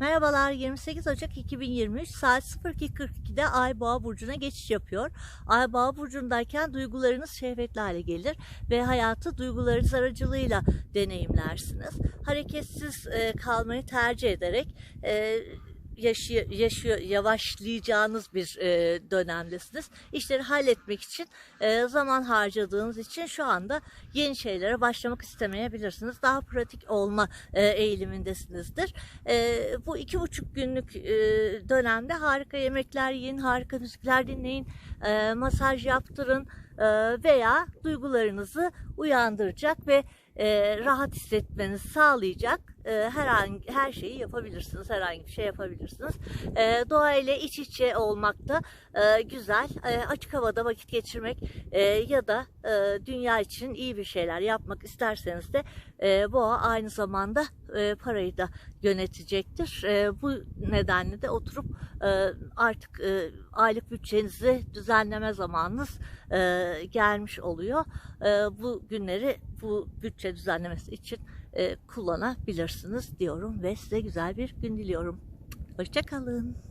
Merhabalar 28 Ocak 2023 saat 02.42'de Ay Boğa burcuna geçiş yapıyor. Ay Boğa burcundayken duygularınız şehvetli hale gelir ve hayatı duygularınız aracılığıyla deneyimlersiniz. Hareketsiz e, kalmayı tercih ederek e, yaşıyor, yaşıyor, yavaşlayacağınız bir e, dönemdesiniz. İşleri halletmek için e, zaman harcadığınız için şu anda yeni şeylere başlamak istemeyebilirsiniz. Daha pratik olma e, eğilimindesinizdir. E, bu iki buçuk günlük e, dönemde harika yemekler yiyin, harika müzikler dinleyin, e, masaj yaptırın veya duygularınızı uyandıracak ve e, rahat hissetmenizi sağlayacak e, herhangi her şeyi yapabilirsiniz. Herhangi bir şey yapabilirsiniz. E, doğayla iç içe olmak da e, güzel. E, açık havada vakit geçirmek e, ya da e, dünya için iyi bir şeyler yapmak isterseniz de e, boğa aynı zamanda e, parayı da yönetecektir. E, bu nedenle de oturup e, artık e, aylık bütçenizi düzenleme zamanınız e, gelmiş oluyor. E, bu günleri bu bütçe düzenlemesi için e, kullanabilirsiniz diyorum ve size güzel bir gün diliyorum. Hoşçakalın.